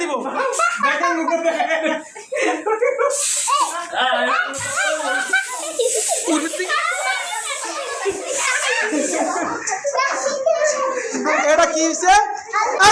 দিব। এটা কি হইছে?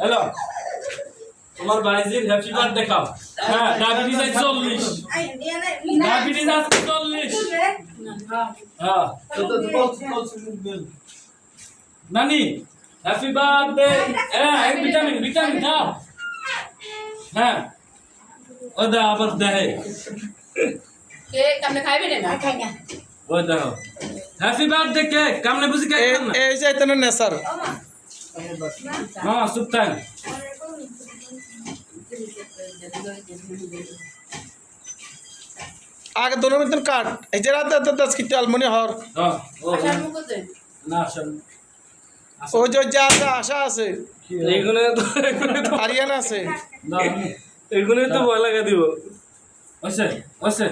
হ্যালো তোমার বাড়ির হ্যাপি বার্থডে খাও হ্যাঁ ডায়াবেটিস আছে চল্লিশ ডায়াবেটিস আছে চল্লিশ হ্যাঁ নানি হ্যাপি বার্থডে হ্যাঁ এক ভিটামিন ভিটামিন খাও হ্যাঁ ও দা আবার দেহে ওই দেখো হ্যাপি বার্থডে কেক কামনে বুঝি কেক এই খান না এই যে এতনে নেসার মামা চুপ থাক। আগে দোনো মিতন কাট। এই যে রাত রাত দশ কিতে আলমনি হর ও। না যে যা যা আশা আছে। এইগুলো তো তো আরিয়ানা আছে। না এগুলো তো ভয় লাগা দিব। ওসে ওসে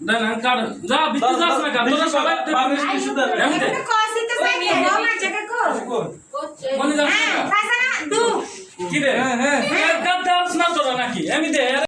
না না কাট। যা বিতে যাস না কাট। তোরা সবাই এমতে মনে যাস না কি রে? হ্যাঁ হ্যাঁ। দাস না তোরা নাকি? এমনি দে